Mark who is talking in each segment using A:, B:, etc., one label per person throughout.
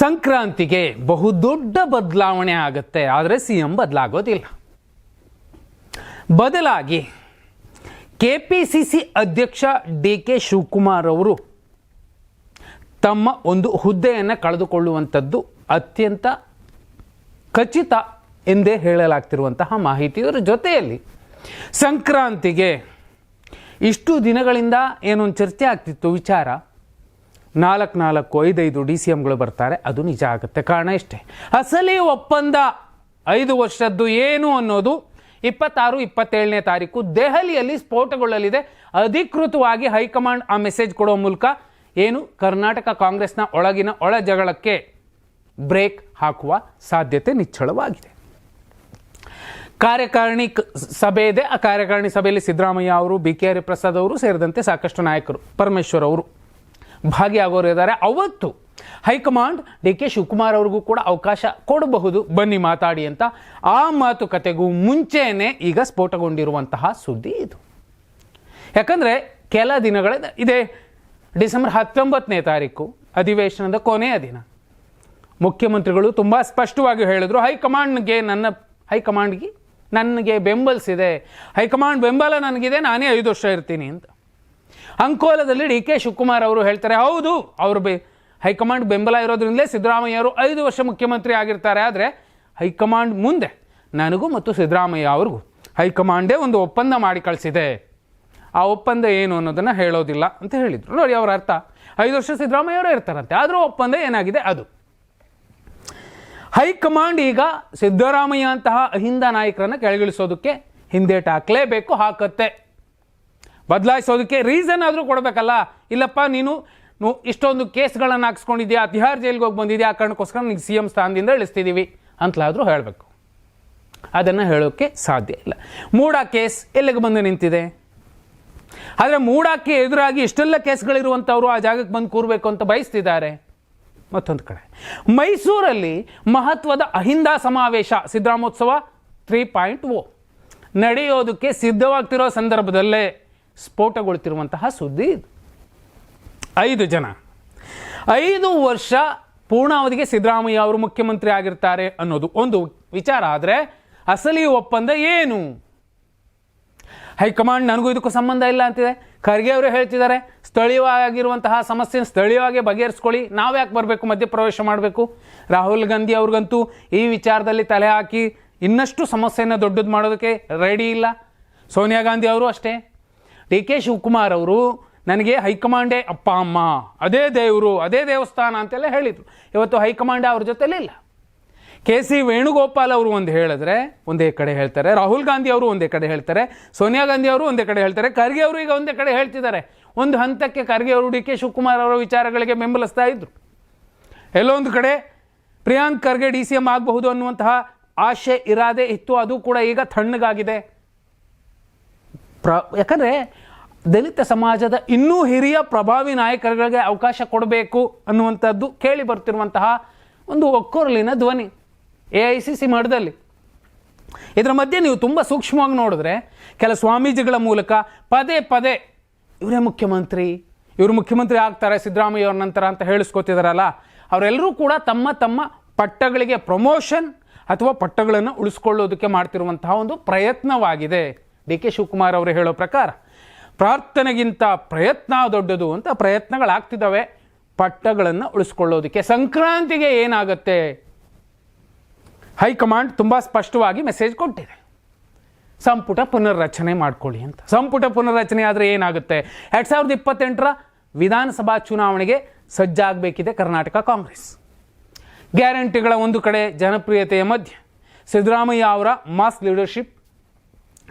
A: ಸಂಕ್ರಾಂತಿಗೆ ಬಹುದೊಡ್ಡ ಬದಲಾವಣೆ ಆಗುತ್ತೆ, ಆದರೆ ಸಿ ಎಂ ಬದಲಾಗೋದಿಲ್ಲ. ಬದಲಾಗಿ ಕೆ ಪಿ ಸಿ ಸಿ ಅಧ್ಯಕ್ಷ ಡಿ ಕೆ ಶಿವಕುಮಾರ್ ಅವರು ತಮ್ಮ ಒಂದು ಹುದ್ದೆಯನ್ನು ಕಳೆದುಕೊಳ್ಳುವಂಥದ್ದು ಅತ್ಯಂತ ಖಚಿತ ಎಂದೇ ಹೇಳಲಾಗ್ತಿರುವಂತಹ ಮಾಹಿತಿಯರ ಜೊತೆಯಲ್ಲಿ ಸಂಕ್ರಾಂತಿಗೆ ಇಷ್ಟು ದಿನಗಳಿಂದ ಏನೊಂದು ಚರ್ಚೆ ಆಗ್ತಿತ್ತು ವಿಚಾರ. ನಾಲ್ಕು ನಾಲ್ಕು ಐದೈದು ಡಿ ಸಿ ಎಮ್ಗಳು ಬರ್ತಾರೆ, ಅದು ನಿಜ ಆಗುತ್ತೆ ಕಾರಣ ಇಷ್ಟೇ. ಅಸಲಿ ಒಪ್ಪಂದ ಐದು ವರ್ಷದ್ದು ಏನು ಅನ್ನೋದು ಇಪ್ಪತ್ತಾರು, ಇಪ್ಪತ್ತೇಳನೇ ತಾರೀಕು ದೆಹಲಿಯಲ್ಲಿ ಸ್ಫೋಟಗೊಳ್ಳಲಿದೆ. ಅಧಿಕೃತವಾಗಿ ಹೈಕಮಾಂಡ್ ಆ ಮೆಸೇಜ್ ಕೊಡೋ ಮೂಲಕ ಏನು ಕರ್ನಾಟಕ ಕಾಂಗ್ರೆಸ್ನ ಒಳಗಿನ ಒಳ ಜಗಳಕ್ಕೆ ಬ್ರೇಕ್ ಹಾಕುವ ಸಾಧ್ಯತೆ ನಿಚ್ಚಳವಾಗಿದೆ. ಕಾರ್ಯಕಾರಿಣಿ ಸಭೆ ಇದೆ. ಆ ಕಾರ್ಯಕಾರಿಣಿ ಸಭೆಯಲ್ಲಿ ಸಿದ್ದರಾಮಯ್ಯ ಅವರು, ಬಿ ಕೆ ಹರಿಪ್ರಸಾದ್ ಅವರು ಸೇರಿದಂತೆ ಸಾಕಷ್ಟು ನಾಯಕರು, ಪರಮೇಶ್ವರ್ ಅವರು. ಭಾಗಿಯಾಗೋರು ಇದ್ದಾರೆ. ಅವತ್ತು ಹೈಕಮಾಂಡ್ ಡಿ ಕೆ ಶಿವಕುಮಾರ್ ಅವ್ರಿಗೂ ಕೂಡ ಅವಕಾಶ ಕೊಡಬಹುದು. ಬನ್ನಿ ಮಾತಾಡಿ ಅಂತ ಆ ಮಾತುಕತೆಗೂ ಮುಂಚೆನೇ ಈಗ ಸ್ಫೋಟಗೊಂಡಿರುವಂತಹ ಸುದ್ದಿ ಇದು. ಯಾಕಂದರೆ ಕೆಲ ದಿನಗಳ ಇದೇ. ಡಿಸೆಂಬರ್ ಹತ್ತೊಂಬತ್ತನೇ ತಾರೀಕು, ಅಧಿವೇಶನದ ಕೊನೆಯ ದಿನ. ಮುಖ್ಯಮಂತ್ರಿಗಳು ತುಂಬ ಸ್ಪಷ್ಟವಾಗಿ ಹೇಳಿದ್ರು, ಹೈಕಮಾಂಡ್ಗೆ ನನ್ನ, ಹೈಕಮಾಂಡ್ಗೆ ನನಗೆ ಬೆಂಬಲಿಸಿದೆ. ಹೈಕಮಾಂಡ್ ಬೆಂಬಲ ನನಗಿದೆ, ನಾನೇ ಐದು ವರ್ಷ ಇರ್ತೀನಿ ಅಂತ. ಅಂಕೋಲದಲ್ಲಿ ಡಿ ಕೆ ಶಿವಕುಮಾರ್ ಅವರು ಹೇಳ್ತಾರೆ, ಹೌದು, ಅವರು ಬೆ ಹೈಕಮಾಂಡ್ ಬೆಂಬಲ ಇರೋದ್ರಿಂದಲೇ ಸಿದ್ದರಾಮಯ್ಯ ಅವರು ಐದು ವರ್ಷ ಮುಖ್ಯಮಂತ್ರಿ ಆಗಿರ್ತಾರೆ. ಆದರೆ ಹೈಕಮಾಂಡ್ ಮುಂದೆ ನನಗೂ ಮತ್ತು ಸಿದ್ದರಾಮಯ್ಯ ಅವ್ರಿಗೂ ಹೈಕಮಾಂಡೇ ಒಂದು ಒಪ್ಪಂದ ಮಾಡಿ ಕಳಿಸಿದೆ. ಆ ಒಪ್ಪಂದ ಏನು ಅನ್ನೋದನ್ನು ಹೇಳೋದಿಲ್ಲ ಅಂತ ಹೇಳಿದರು. ನೋಡಿ, ಅವರ ಅರ್ಥ. ಐದು ವರ್ಷ ಸಿದ್ದರಾಮಯ್ಯ ಅವರೇ ಇರ್ತಾರಂತೆ. ಆದರೂ ಒಪ್ಪಂದ ಏನಾಗಿದೆ? ಅದು. ಹೈಕಮಾಂಡ್ ಈಗ ಸಿದ್ದರಾಮಯ್ಯ ಅಂತಹ ಅಹಿಂದ ನಾಯಕರನ್ನು ಕೆಳಗಿಳಿಸೋದಕ್ಕೆ ಹಿಂದೇಟಾಕಲೇಬೇಕು, ಹಾಕತ್ತೆ. ಬದಲಾಯಿಸೋದಕ್ಕೆ ರೀಸನ್ ಆದರೂ ಕೊಡಬೇಕಲ್ಲ. ಇಲ್ಲಪ್ಪ, ನೀನು ಇಷ್ಟೊಂದು ಕೇಸ್ಗಳನ್ನು ಹಾಕ್ಸ್ಕೊಂಡಿದ್ಯಾ? ತಿಹಾರ್ ಜೈಲ್ಗೆ ಹೋಗಿ ಬಂದಿದ್ಯಾ? ಆ ಕಾರಣಕ್ಕೋಸ್ಕರ ನಿಂಗೆ ಸಿ ಎಂ ಸ್ಥಾನದಿಂದ ಇಳಿಸ್ತಿದ್ದೀವಿ ಅಂತಲಾದರೂ ಹೇಳಬೇಕು. ಅದನ್ನು ಹೇಳೋಕ್ಕೆ ಸಾಧ್ಯ ಇಲ್ಲ. ಮೂಡಾ ಕೇಸ್ ಎಲ್ಲಿಗೆ ಬಂದು ನಿಂತಿದೆ? ಆದರೆ ಮೂಡಾಕ್ಕೆ ಎದುರಾಗಿ ಇಷ್ಟೆಲ್ಲ ಕೇಸ್ಗಳಿರುವಂಥವ್ರು ಆ ಜಾಗಕ್ಕೆ ಬಂದು ಕೂರಬೇಕು ಅಂತ ಬಯಸ್ತಿದ್ದಾರೆ. ಮತ್ತೊಂದು ಕಡೆ. ಮೈಸೂರಲ್ಲಿ ಮಹತ್ವದ ಅಹಿಂದ ಸಮಾವೇಶ ಸಿದ್ದರಾಮೋತ್ಸವ ತ್ರೀ ಪಾಯಿಂಟ್ ಓ ನಡೆಯೋದಕ್ಕೆ ಸಿದ್ಧವಾಗ್ತಿರೋ ಸಂದರ್ಭದಲ್ಲೇ ಸ್ಫೋಟಗೊಳ್ತಿರುವಂತಹ ಸುದ್ದಿ ಇದು. ಐದು ಜನ. ಐದು ವರ್ಷ ಪೂರ್ಣಾವಧಿಗೆ ಸಿದ್ದರಾಮಯ್ಯ ಅವರು ಮುಖ್ಯಮಂತ್ರಿ ಆಗಿರ್ತಾರೆ ಅನ್ನೋದು ಒಂದು ವಿಚಾರ. ಆದರೆ ಅಸಲಿ ಒಪ್ಪಂದ ಏನು? ಹೈಕಮಾಂಡ್ ನನಗೂ ಇದಕ್ಕೂ ಸಂಬಂಧ ಇಲ್ಲ ಅಂತಿದೆ. ಖರ್ಗೆ ಅವರು ಹೇಳ್ತಿದ್ದಾರೆ, ಸ್ಥಳೀಯವಾಗಿರುವಂತಹ ಸಮಸ್ಯೆ ಸ್ಥಳೀಯವಾಗಿ ಬಗೆಹರಿಸ್ಕೊಳ್ಳಿ, ನಾವು ಯಾಕೆ ಬರಬೇಕು, ಮಧ್ಯಪ್ರವೇಶ ಮಾಡಬೇಕು? ರಾಹುಲ್ ಗಾಂಧಿ ಅವ್ರಿಗಂತೂ ಈ ವಿಚಾರದಲ್ಲಿ ತಲೆ ಹಾಕಿ ಇನ್ನಷ್ಟು ಸಮಸ್ಯೆಯನ್ನು ದೊಡ್ಡದು ಮಾಡೋದಕ್ಕೆ ರೆಡಿ ಇಲ್ಲ. ಸೋನಿಯಾ ಗಾಂಧಿ ಅವರು ಅಷ್ಟೇ. ಡಿ ಕೆ ಶಿವಕುಮಾರ್ ಅವರು ನನಗೆ ಹೈಕಮಾಂಡೇ ಅಪ್ಪ, ಅಮ್ಮ, ಅದೇ ದೇವರು, ಅದೇ ದೇವಸ್ಥಾನ ಅಂತೆಲ್ಲ ಹೇಳಿದರು. ಇವತ್ತು ಹೈಕಮಾಂಡ್ ಅವ್ರ ಜೊತೆಲೇ ಇಲ್ಲ. ಕೆ ಸಿ ವೇಣುಗೋಪಾಲ್ ಅವರು ಒಂದು ಹೇಳಿದ್ರೆ ಒಂದೇ ಕಡೆ ಹೇಳ್ತಾರೆ, ರಾಹುಲ್ ಗಾಂಧಿ ಅವರು ಒಂದೇ ಕಡೆ ಹೇಳ್ತಾರೆ, ಸೋನಿಯಾ ಗಾಂಧಿ ಅವರು ಒಂದೇ ಕಡೆ ಹೇಳ್ತಾರೆ, ಖರ್ಗೆ ಅವರು ಈಗ ಒಂದೇ ಕಡೆ ಹೇಳ್ತಿದ್ದಾರೆ. ಒಂದು ಹಂತಕ್ಕೆ ಖರ್ಗೆ ಅವರು, ಡಿ ಕೆ ಶಿವಕುಮಾರ್ ಅವರ ವಿಚಾರಗಳಿಗೆ ಬೆಂಬಲಿಸ್ತಾ ಇದ್ರು. ಎಲ್ಲೊಂದು ಕಡೆ Priyank Kharge D C M ಆಗಬಹುದು ಅನ್ನುವಂತಹ ಆಶೆ ಇರಾದೆ ಇತ್ತು, ಅದು ಕೂಡ ಈಗ ತಣ್ಣಗಾಗಿದೆ. ಪ್ರ ಯಾಕಂದರೆ ದಲಿತ ಸಮಾಜದ ಇನ್ನೂ ಹಿರಿಯ ಪ್ರಭಾವಿ ನಾಯಕರುಗಳಿಗೆ ಅವಕಾಶ ಕೊಡಬೇಕು ಅನ್ನುವಂಥದ್ದು ಕೇಳಿ ಬರ್ತಿರುವಂತಹ ಒಂದು ಒಕ್ಕೊರಲಿನ ಧ್ವನಿ, ಎ ಐ ಸಿ ಸಿ ಮಠದಲ್ಲಿ ಇದರ ಮಧ್ಯೆ ನೀವು ತುಂಬ ಸೂಕ್ಷ್ಮವಾಗಿ ನೋಡಿದ್ರೆ ಕೆಲ ಸ್ವಾಮೀಜಿಗಳ ಮೂಲಕ ಪದೇ ಪದೇ ಇವರೇ ಮುಖ್ಯಮಂತ್ರಿ, ಇವರು ಮುಖ್ಯಮಂತ್ರಿ ಆಗ್ತಾರೆ ಸಿದ್ದರಾಮಯ್ಯ ಅವ್ರ ನಂತರ ಅಂತ ಹೇಳಿಸ್ಕೊತಿದಾರಲ್ಲ, ಅವರೆಲ್ಲರೂ ಕೂಡ ತಮ್ಮ ತಮ್ಮ ಪಟ್ಟಗಳಿಗೆ ಪ್ರಮೋಷನ್ ಅಥವಾ ಪಟ್ಟಗಳನ್ನು ಉಳಿಸ್ಕೊಳ್ಳೋದಕ್ಕೆ ಮಾಡ್ತಿರುವಂತಹ ಒಂದು ಪ್ರಯತ್ನವಾಗಿದೆ. ಡಿ ಕೆ ಶಿವಕುಮಾರ್ ಅವರು ಹೇಳೋ ಪ್ರಕಾರ, ಪ್ರಾರ್ಥನೆಗಿಂತ ಪ್ರಯತ್ನ ದೊಡ್ಡದು ಅಂತ ಪ್ರಯತ್ನಗಳಾಗ್ತಿದ್ದಾವೆ. ಪಟ್ಟಗಳನ್ನು ಉಳಿಸ್ಕೊಳ್ಳೋದಕ್ಕೆ ಸಂಕ್ರಾಂತಿಗೆ ಏನಾಗುತ್ತೆ? ಹೈಕಮಾಂಡ್ ತುಂಬ ಸ್ಪಷ್ಟವಾಗಿ ಮೆಸೇಜ್ ಕೊಟ್ಟಿದೆ. ಸಂಪುಟ ಪುನರ್ರಚನೆ ಮಾಡ್ಕೊಳ್ಳಿ ಅಂತ. ಸಂಪುಟ ಪುನರ್ರಚನೆ ಆದರೆ ಏನಾಗುತ್ತೆ? ಎರಡು ಸಾವಿರದ ಇಪ್ಪತ್ತೆಂಟರ ವಿಧಾನಸಭಾ ಚುನಾವಣೆಗೆ ಸಜ್ಜಾಗಬೇಕಿದೆ ಕರ್ನಾಟಕ ಕಾಂಗ್ರೆಸ್. ಗ್ಯಾರಂಟಿಗಳ ಒಂದು ಕಡೆ ಜನಪ್ರಿಯತೆಯ ಮಧ್ಯೆ. ಸಿದ್ದರಾಮಯ್ಯ ಅವರ ಮಾಸ್ ಲೀಡರ್ಶಿಪ್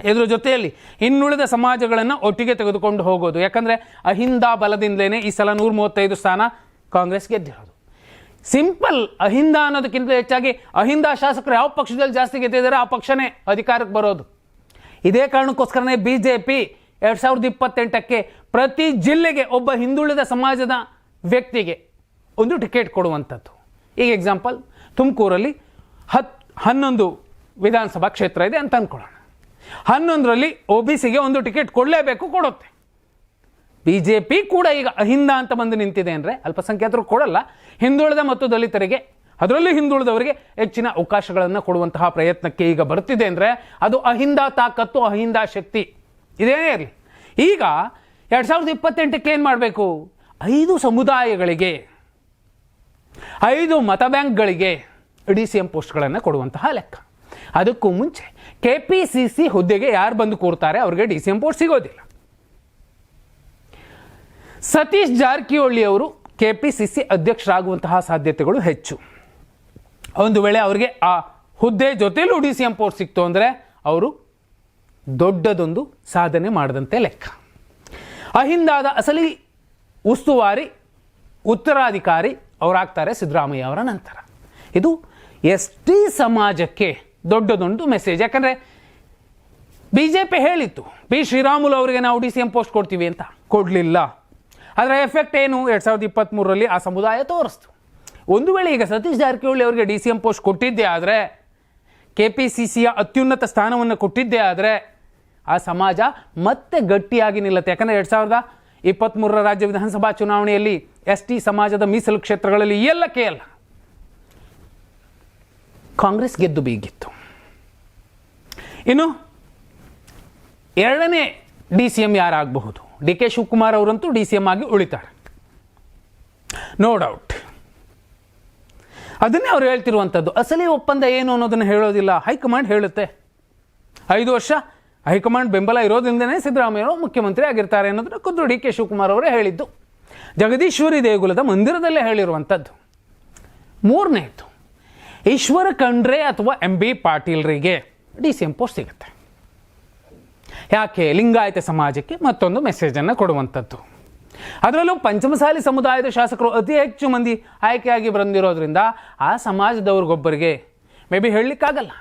A: ಇದರ ಜೊತೆಯಲ್ಲಿ ಇನ್ನುಳಿದ ಸಮಾಜಗಳನ್ನು ಒಟ್ಟಿಗೆ ತೆಗೆದುಕೊಂಡು ಹೋಗೋದು. ಯಾಕಂದರೆ ಅಹಿಂದ ಬಲದಿಂದಲೇ ಈ ಸಲ ನೂರ ಮೂವತ್ತೈದು ಸ್ಥಾನ ಕಾಂಗ್ರೆಸ್ ಗೆದ್ದಿರೋದು. ಸಿಂಪಲ್ ಅಹಿಂದ ಅನ್ನೋದಕ್ಕಿಂತ ಹೆಚ್ಚಾಗಿ ಅಹಿಂದ ಶಾಸಕರು ಯಾವ ಪಕ್ಷದಲ್ಲಿ ಜಾಸ್ತಿ ಗೆದ್ದಿದ್ದಾರೆ ಆ ಪಕ್ಷನೇ ಅಧಿಕಾರಕ್ಕೆ ಬರೋದು. ಇದೇ ಕಾರಣಕ್ಕೋಸ್ಕರನೇ ಬಿ ಜೆ ಪಿ ಎರಡು ಸಾವಿರದ ಇಪ್ಪತ್ತೆಂಟಕ್ಕೆ ಪ್ರತಿ ಜಿಲ್ಲೆಗೆ ಒಬ್ಬ ಹಿಂದುಳಿದ ಸಮಾಜದ ವ್ಯಕ್ತಿಗೆ ಒಂದು ಟಿಕೆಟ್ ಕೊಡುವಂಥದ್ದು. ಈಗ ಎಕ್ಸಾಂಪಲ್ ತುಮಕೂರಲ್ಲಿ ಹತ್ ಹನ್ನೊಂದು ವಿಧಾನಸಭಾ ಕ್ಷೇತ್ರ ಇದೆ ಅಂತ ಅಂದ್ಕೊಳ್ಳೋಣ ಹನ್ನೊಂದರಲ್ಲಿ ಒ ಬಿ ಸಿಗೆ ಒಂದು ಟಿಕೆಟ್ ಕೊಡಲೇಬೇಕು, ಕೊಡುತ್ತೆ. ಬಿ ಜೆ ಪಿ ಕೂಡ ಈಗ ಅಹಿಂದ ಅಂತ ಬಂದು ನಿಂತಿದೆ ಅಂದರೆ ಅಲ್ಪಸಂಖ್ಯಾತರು ಕೊಡಲ್ಲ. ಹಿಂದುಳಿದ ಮತ್ತು ದಲಿತರಿಗೆ, ಅದರಲ್ಲೂ ಹಿಂದುಳಿದವರಿಗೆ ಹೆಚ್ಚಿನ ಅವಕಾಶಗಳನ್ನು ಕೊಡುವಂತಹ ಪ್ರಯತ್ನಕ್ಕೆ ಈಗ ಬರುತ್ತಿದೆ ಅಂದರೆ ಅದು ಅಹಿಂದ ತಾಕತ್ತು, ಅಹಿಂದ ಶಕ್ತಿ. ಇದೇನೇ ಇರಲಿ. ಈಗ ಎರಡು ಸಾವಿರದ ಇಪ್ಪತ್ತೆಂಟಕ್ಕೆ ಏನು ಮಾಡಬೇಕು? ಐದು ಸಮುದಾಯಗಳಿಗೆ, ಐದು ಮತ ಬ್ಯಾಂಕ್ಗಳಿಗೆ ಡಿ ಸಿ ಎಂ ಪೋಸ್ಟ್ಗಳನ್ನು ಕೊಡುವಂತಹ ಲೆಕ್ಕ. ಅದಕ್ಕೂ ಮುಂಚೆ ಕೆ ಪಿ ಸಿ ಸಿ ಹುದ್ದೆಗೆ ಯಾರು ಬಂದು ಕೂರ್ತಾರೆ? ಅವ್ರಿಗೆ ಡಿ ಸಿ ಎಂ ಪೋಸ್ಟ್ ಸಿಗೋದಿಲ್ಲ. ಸತೀಶ್ ಜಾರಕಿಹೊಳಿ ಅವರು ಕೆ ಪಿ ಸಿ ಸಿ ಅಧ್ಯಕ್ಷರಾಗುವಂತಹ ಸಾಧ್ಯತೆಗಳು ಹೆಚ್ಚು. ಒಂದು ವೇಳೆ ಅವರಿಗೆ ಆ ಹುದ್ದೆ ಜೊತೆಲೂ ಡಿ ಸಿ ಎಂ ಪೋಸ್ಟ್ ಸಿಕ್ತು ಅಂದರೆ ಅವರು ದೊಡ್ಡದೊಂದು ಸಾಧನೆ ಮಾಡದಂತೆ ಲೆಕ್ಕ. ಅಹಿಂದಾದ ಅಸಲಿ ಉಸ್ತುವಾರಿ, ಉತ್ತರಾಧಿಕಾರಿ ಅವರಾಗ್ತಾರೆ ಸಿದ್ದರಾಮಯ್ಯ ಅವರ ನಂತರ. ಇದು ಎಸ್ ಟಿ ಸಮಾಜಕ್ಕೆ ದೊಡ್ಡದೊಂದು ಮೆಸೇಜ್ ಯಾಕಂದರೆ ಬಿ ಜೆ ಪಿ ಹೇಳಿತ್ತು, ಬಿ ಶ್ರೀರಾಮುಲು ಅವರಿಗೆ ನಾವು ಡಿ ಸಿ ಎಂ ಪೋಸ್ಟ್ ಕೊಡ್ತೀವಿ ಅಂತ. ಕೊಡಲಿಲ್ಲ. ಅದರ ಎಫೆಕ್ಟ್ ಏನು? ಎರಡು ಸಾವಿರದ ಇಪ್ಪತ್ತ್ಮೂರರಲ್ಲಿ ಆ ಸಮುದಾಯ ತೋರಿಸ್ತು. ಒಂದು ವೇಳೆ ಈಗ ಸತೀಶ್ ಜಾರಕಿಹೊಳಿ ಅವರಿಗೆ ಡಿ ಸಿ ಎಂ ಪೋಸ್ಟ್ ಕೊಟ್ಟಿದ್ದೇ ಆದರೆ ಕೆ ಪಿ ಸಿ ಸಿಯ ಅತ್ಯುನ್ನತ ಸ್ಥಾನವನ್ನು ಕೊಟ್ಟಿದ್ದೇ ಆದರೆ, ಆ ಸಮಾಜ ಮತ್ತೆ ಗಟ್ಟಿಯಾಗಿ ನಿಲ್ಲುತ್ತೆ. ಯಾಕಂದರೆ ಎರಡು ಸಾವಿರದ ಇಪ್ಪತ್ತ್ಮೂರರ ರಾಜ್ಯ ವಿಧಾನಸಭಾ ಚುನಾವಣೆಯಲ್ಲಿ ಎಸ್ ಟಿ ಸಮಾಜದ ಮೀಸಲು ಕ್ಷೇತ್ರಗಳಲ್ಲಿ ಎಲ್ಲಕ್ಕೆ ಅಲ್ಲ. ಕಾಂಗ್ರೆಸ್ ಗೆದ್ದು ಬೀಗಿತ್ತು. ಇನ್ನು ಎರಡನೇ ಡಿ ಸಿ ಎಂ ಯಾರಾಗಬಹುದು? ಡಿ ಕೆ ಶಿವಕುಮಾರ್ ಅವರಂತೂ ಡಿ ಸಿ ಎಂ ಆಗಿ ಉಳಿತಾರೆ. ನೋ ಡೌಟ್ ಅದನ್ನೇ ಅವ್ರು ಹೇಳ್ತಿರುವಂಥದ್ದು. ಅಸಲಿ ಒಪ್ಪಂದ ಏನು ಅನ್ನೋದನ್ನು ಹೇಳೋದಿಲ್ಲ. ಹೈಕಮಾಂಡ್ ಹೇಳುತ್ತೆ. ಐದು ವರ್ಷ ಹೈಕಮಾಂಡ್ ಬೆಂಬಲ ಇರೋದ್ರಿಂದನೇ ಸಿದ್ದರಾಮಯ್ಯವರು ಮುಖ್ಯಮಂತ್ರಿ ಆಗಿರ್ತಾರೆ ಅನ್ನೋದನ್ನು ಖುದ್ದು ಡಿ ಕೆ ಶಿವಕುಮಾರ್ ಅವರೇ ಹೇಳಿದ್ದು. ಜಗದೀಶ್ವರಿ ದೇಗುಲದ ಮಂದಿರದಲ್ಲೇ ಹೇಳಿರುವಂಥದ್ದು. ಮೂರನೇದು. ಈಶ್ವರ ಖಂಡ್ರೆ ಅಥವಾ ಎಂ ಬಿ ಪಾಟೀಲ್ರಿಗೆ ಡಿ ಸಿ ಎಂ ಪೋಸ್ಟ್ ಸಿಗುತ್ತೆ. ಯಾಕೆ? ಲಿಂಗಾಯತ ಸಮಾಜಕ್ಕೆ ಮತ್ತೊಂದು ಮೆಸೇಜನ್ನು ಕೊಡುವಂಥದ್ದು. ಅದರಲ್ಲೂ ಪಂಚಮಸಾಲಿ ಸಮುದಾಯದ ಶಾಸಕರು ಅತಿ ಹೆಚ್ಚು ಮಂದಿ ಆಯ್ಕೆಯಾಗಿ ಬಂದಿರೋದ್ರಿಂದ ಆ ಸಮಾಜದವ್ರಿಗೊಬ್ಬರಿಗೆ ಮೇ ಬಿ ಹೇಳಲಿಕ್ಕಾಗಲ್ಲ.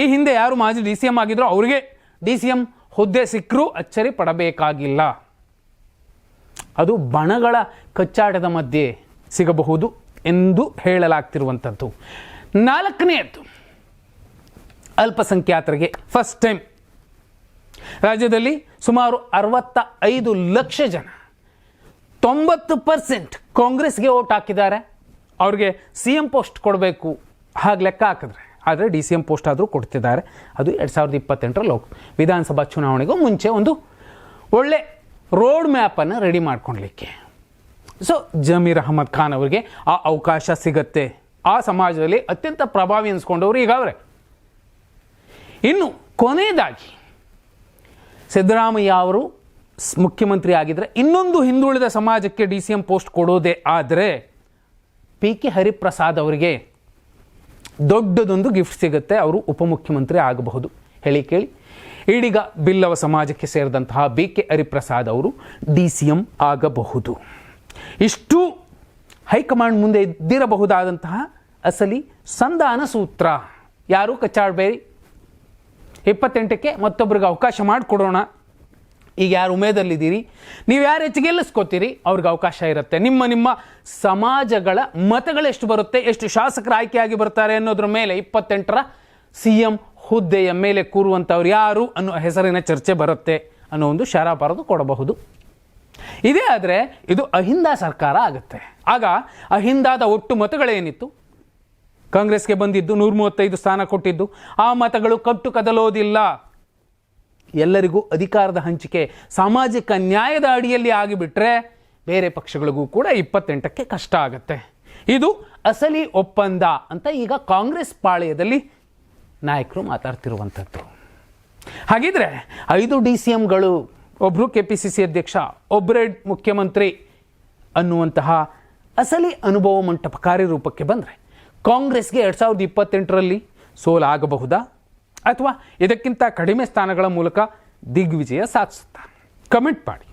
A: ಈ ಹಿಂದೆ ಯಾರು ಮಾಜಿ ಡಿ ಸಿ ಎಂ ಆಗಿದ್ರು ಅವರಿಗೆ ಡಿ ಸಿ ಎಂ ಹುದ್ದೆ ಸಿಕ್ಕರೂ ಅಚ್ಚರಿ ಪಡಬೇಕಾಗಿಲ್ಲ. ಅದು ಬಣಗಳ ಕಚ್ಚಾಟದ ಮಧ್ಯೆ ಸಿಗಬಹುದು. ಎಂದು ಹೇಳಲಾಗ್ತಿರುವಂಥದ್ದು ನಾಲ್ಕನೆಯದ್ದು, ಅಲ್ಪಸಂಖ್ಯಾತರಿಗೆ ಫಸ್ಟ್ ಟೈಮ್ ರಾಜ್ಯದಲ್ಲಿ ಸುಮಾರು ಅರವತ್ತ ಐದು ಲಕ್ಷ ಜನ, ತೊಂಬತ್ತು ಪರ್ಸೆಂಟ್ ಕಾಂಗ್ರೆಸ್ಗೆ ಓಟ್ ಹಾಕಿದ್ದಾರೆ. ಅವ್ರಿಗೆ ಸಿ ಎಂ ಪೋಸ್ಟ್ ಕೊಡಬೇಕು, ಹಾಗೆ ಲೆಕ್ಕ ಹಾಕಿದ್ರೆ. ಆದರೆ ಡಿ ಸಿ ಎಂ ಪೋಸ್ಟ್ ಆದರೂ ಕೊಡ್ತಿದ್ದಾರೆ. ಅದು ಎರಡು ಸಾವಿರದ ಇಪ್ಪತ್ತೆಂಟರ ಲೋಕ, ವಿಧಾನಸಭಾ ಚುನಾವಣೆಗೂ ಮುಂಚೆ ಒಂದು ಒಳ್ಳೆ ರೋಡ್ ಮ್ಯಾಪನ್ನು ರೆಡಿ ಮಾಡ್ಕೊಳ್ಲಿಕ್ಕೆ. ಸೊ ಜಮೀರ್ ಅಹಮದ್ ಖಾನ್ ಅವರಿಗೆ ಆ ಅವಕಾಶ ಸಿಗತ್ತೆ. ಆ ಸಮಾಜದಲ್ಲಿ ಅತ್ಯಂತ ಪ್ರಭಾವಿ ಅನ್ಸ್ಕೊಂಡವರು ಈಗ ಇನ್ನು ಕೊನೆಯದಾಗಿ, ಸಿದ್ದರಾಮಯ್ಯ ಅವರು ಮುಖ್ಯಮಂತ್ರಿ ಆಗಿದ್ದರೆ ಇನ್ನೊಂದು ಹಿಂದುಳಿದ ಸಮಾಜಕ್ಕೆ ಡಿ ಸಿ ಎಂ ಪೋಸ್ಟ್ ಕೊಡೋದೇ ಆದರೆ ಪಿ ಕೆ ಹರಿಪ್ರಸಾದ್ ಅವರಿಗೆ ದೊಡ್ಡದೊಂದು ಗಿಫ್ಟ್ ಸಿಗುತ್ತೆ. ಅವರು ಉಪಮುಖ್ಯಮಂತ್ರಿ ಆಗಬಹುದು. ಹೇಳಿ ಕೇಳಿ. ಈಡೀಗ ಬಿಲ್ಲವ ಸಮಾಜಕ್ಕೆ ಸೇರಿದಂತಹ ಬಿ ಕೆ ಹರಿಪ್ರಸಾದ್ ಅವರು ಡಿ ಸಿ ಎಂ ಆಗಬಹುದು. ಇಷ್ಟು ಹೈಕಮಾಂಡ್ ಮುಂದೆ ಇದ್ದಿರಬಹುದಾದಂತಹ ಅಸಲಿ ಸಂಧಾನ ಸೂತ್ರ. ಯಾರೂ? ಕಚ್ಚಾಡಬೇಡಿ ಇಪ್ಪತ್ತೆಂಟಕ್ಕೆ ಮತ್ತೊಬ್ಬರಿಗೆ ಅವಕಾಶ ಮಾಡಿಕೊಡೋಣ. ಈಗ ಯಾರು ಉಮೇದಲ್ಲಿದ್ದೀರಿ? ನೀವು ಯಾರು ಹೆಚ್ಚಿಗೆ ಗೆಲ್ಲಿಸ್ಕೋತೀರಿ? ಅವ್ರಿಗೆ ಅವಕಾಶ ಇರುತ್ತೆ. ನಿಮ್ಮ ನಿಮ್ಮ ಸಮಾಜಗಳ ಮತಗಳೆಷ್ಟು ಬರುತ್ತೆ? ಎಷ್ಟು ಶಾಸಕರ ಆಯ್ಕೆಯಾಗಿ ಬರ್ತಾರೆ ಅನ್ನೋದ್ರ ಮೇಲೆ ಇಪ್ಪತ್ತೆಂಟರ ಸಿ ಎಂ ಹುದ್ದೆಯ ಮೇಲೆ ಕೂರುವಂಥವ್ರು ಯಾರು ಅನ್ನೋ ಹೆಸರಿನ ಚರ್ಚೆ ಬರುತ್ತೆ ಅನ್ನೋ ಒಂದು ಶಾರಾ ಕೊಡಬಹುದು. ಇದೇ ಆದರೆ ಇದು ಅಹಿಂದ ಸರ್ಕಾರ ಆಗುತ್ತೆ. ಆಗ ಅಹಿಂದಾದ ಒಟ್ಟು ಮತಗಳೇನಿತ್ತು? ಕಾಂಗ್ರೆಸ್ಗೆ ಬಂದಿದ್ದು ನೂರ ಮೂವತ್ತೈದು ಸ್ಥಾನ ಕೊಟ್ಟಿದ್ದು. ಆ ಮತಗಳು ಕಟ್ಟು ಕದಲೋದಿಲ್ಲ. ಎಲ್ಲರಿಗೂ ಅಧಿಕಾರದ ಹಂಚಿಕೆ, ಸಾಮಾಜಿಕ ನ್ಯಾಯದ ಅಡಿಯಲ್ಲಿ ಆಗಿಬಿಟ್ರೆ ಬೇರೆ ಪಕ್ಷಗಳಿಗೂ ಕೂಡ ಇಪ್ಪತ್ತೆಂಟಕ್ಕೆ ಕಷ್ಟ ಆಗುತ್ತೆ. ಇದು ಅಸಲಿ ಒಪ್ಪಂದ ಅಂತ ಈಗ ಕಾಂಗ್ರೆಸ್ ಪಾಳ್ಯದಲ್ಲಿ ನಾಯಕರು ಮಾತಾಡ್ತಿರುವಂಥದ್ದು. ಹಾಗಿದ್ರೆ ಐದು ಡಿ ಸಿ ಎಂಗಳು ಒಬ್ಬರು ಕೆ ಪಿ ಸಿ ಸಿ ಅಧ್ಯಕ್ಷ ಒಬ್ಬರೇ ಮುಖ್ಯಮಂತ್ರಿ ಅನ್ನುವಂತಹ ಅಸಲಿ ಅನುಭವ ಮಂಟಪ ಕಾರ್ಯರೂಪಕ್ಕೆ ಬಂದರೆ ಕಾಂಗ್ರೆಸ್ಗೆ ಎರಡು ಸಾವಿರದ ಇಪ್ಪತ್ತೆಂಟರಲ್ಲಿ ಸೋಲಾಗಬಹುದಾ? ಅಥವಾ ಇದಕ್ಕಿಂತ ಕಡಿಮೆ ಸ್ಥಾನಗಳ ಮೂಲಕ ದಿಗ್ವಿಜಯ ಸಾಧಿಸುತ್ತಾ? ಕಮೆಂಟ್ ಮಾಡಿ.